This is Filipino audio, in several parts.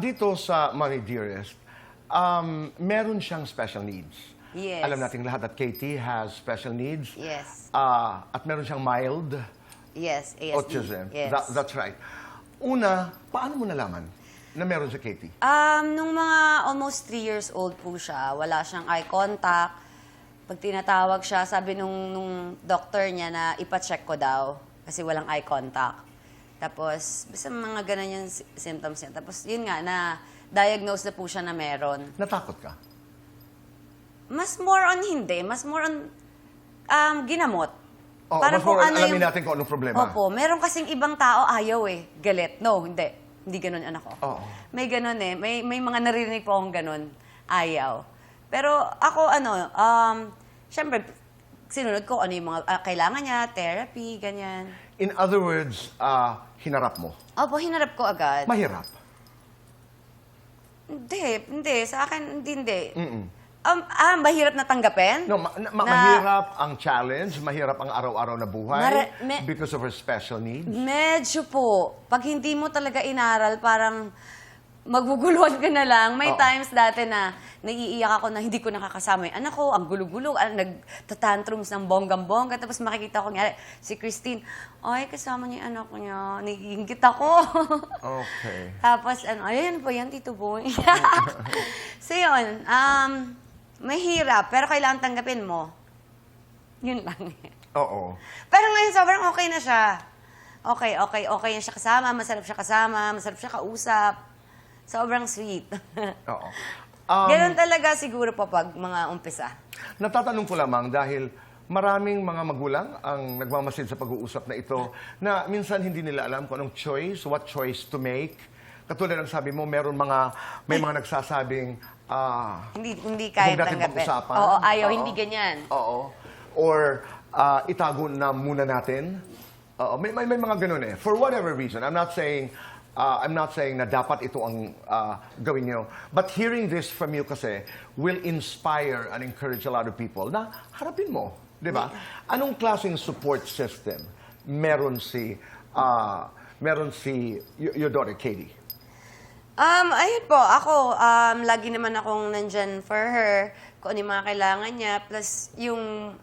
dito sa Money Dearest, um, meron siyang special needs. Yes. Alam nating lahat that Katie has special needs. Yes. Ah, at meron siyang mild Yes, ASD. autism. Yes. That- that's right. Una, paano mo nalaman na meron si Katie? Um, nung mga almost three years old po siya, wala siyang eye contact. Pag tinatawag siya, sabi nung, nung doctor niya na ipacheck ko daw kasi walang eye contact. Tapos, basta mga ganun yung sy- symptoms niya. Tapos, yun nga, na diagnose na po siya na meron. Natakot ka? Mas more on hindi. Mas more on um, ginamot. Oh, Para mas kung more ano alamin yung- natin kung anong problema. Opo, meron kasing ibang tao ayaw eh. Galit. No, hindi. Hindi ganun anak ko. Oo. May ganun eh. May, may mga naririnig po akong ganun. Ayaw. Pero ako ano, um, syempre, sinunod ko ano yung mga ah, kailangan niya, therapy, ganyan. In other words, ah, hinarap mo. Opo, hinarap ko agad. Mahirap. hindi, hindi. Sa akin, hindi, hindi. Mm-mm. Um, ah, mahirap na tanggapin? No, ma- na- ma- Na- mahirap ang challenge, mahirap ang araw-araw na buhay Mara- me- because of her special needs. Medyo po. Pag hindi mo talaga inaral, parang maguguluhan ka na lang. May Oo. times dati na naiiyak ako na hindi ko nakakasama yung anak ko, ang gulo-gulo, ah, nagtatantrums ng bonggang-bongga. Tapos makikita ko nga, si Christine, ay, kasama niya yung anak niya. Naiingit ako. Okay. Tapos, ano, ayan po yan, Tito Boy. so, yun. Um, mahirap, pero kailangan tanggapin mo. Yun lang. Oo. Pero ngayon, sobrang okay na siya. Okay, okay, okay na siya kasama. Masarap siya kasama. Masarap siya kausap. Sobrang sweet. Oo. Um, Ganun talaga siguro po pag mga umpisa. Natatanong ko lamang dahil maraming mga magulang ang nagmamasid sa pag-uusap na ito na minsan hindi nila alam kung anong choice, what choice to make. Katulad ng sabi mo, meron mga, may mga nagsasabing, ah, Hindi hindi kaya Huwag natin tanggapin. pag-usapan. Oo, ayaw, Oo. hindi ganyan. Oo. Or ah, itago na muna natin. Oo, may, may, may mga ganun eh. For whatever reason. I'm not saying ah, I'm not saying na dapat ito ang ah, gawin nyo. But hearing this from you kasi will inspire and encourage a lot of people na harapin mo. Di ba? Anong klaseng support system meron si ah, meron si y- your daughter Katie? Um, ayun po, ako, um, lagi naman akong nandyan for her, kung ano yung mga kailangan niya, plus yung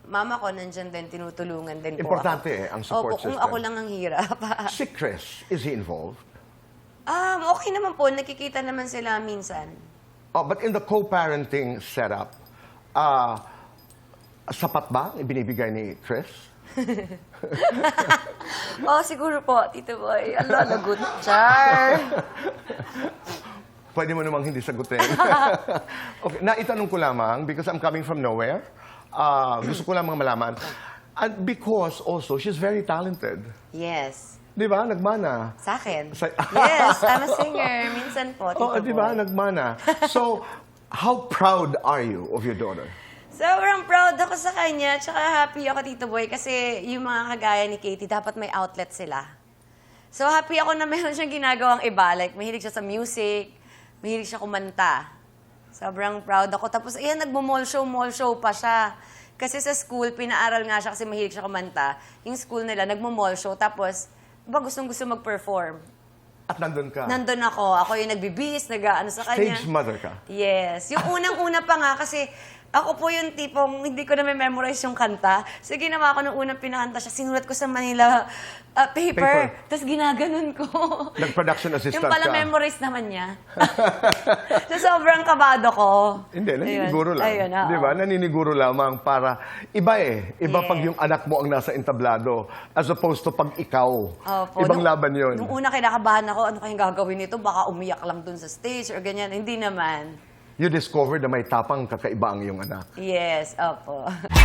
mama ko nandyan din, tinutulungan din po Importante eh, ang support Opo, kung system. ako lang ang hirap. Si Chris, is he involved? Um, okay naman po, nakikita naman sila minsan. Oh, but in the co-parenting setup, ah, sapat ba ang ibinibigay ni Chris? Oh, siguro po, Tito Boy. Ala, lagot. Char. Pwede mo namang hindi sagutin. okay, naitanong ko lamang because I'm coming from nowhere. Ah, gusto ko lamang malaman. And because also, she's very talented. Yes. Di ba? Nagmana. Sa akin. Sa- yes, I'm a singer. Minsan po, Oo, di ba? Nagmana. So, how proud are you of your daughter? Sobrang proud ako sa kanya, tsaka happy ako, Tito Boy, kasi yung mga kagaya ni Katie, dapat may outlet sila. So happy ako na meron siyang ginagawang iba. Like, mahilig siya sa music, mahilig siya kumanta. Sobrang proud ako. Tapos, ayan, nagmo-mall show, mall show pa siya. Kasi sa school, pinaaral nga siya kasi mahilig siya kumanta. Yung school nila, nagmo-mall show. Tapos, ba gustong gusto mag-perform. At nandun ka. Nandun ako. Ako yung nagbibis, nag-ano sa kanya. Stage mother ka. Yes. Yung unang-una pa nga kasi ako po yung tipong hindi ko na memorize yung kanta. So ginawa ko nung unang pinakanta siya, sinulat ko sa Manila uh, paper. Paper. Tapos ginaganon ko. Nag-production assistant yung pala ka. memorize naman niya. so sobrang kabado ko. Hindi, naniniguro Ayun. lang. Ayun, oo. Di ba? Naniniguro lamang para iba eh. Iba pag yung anak mo ang nasa entablado as opposed to pag ikaw. Opo. Ibang Nung- laban yun. Nung una kinakabahan ako, ano kayong gagawin nito? Baka umiyak lang dun sa stage or ganyan. Hindi naman. You discovered na may tapang kakaiba ang iyong anak. Yes, opo.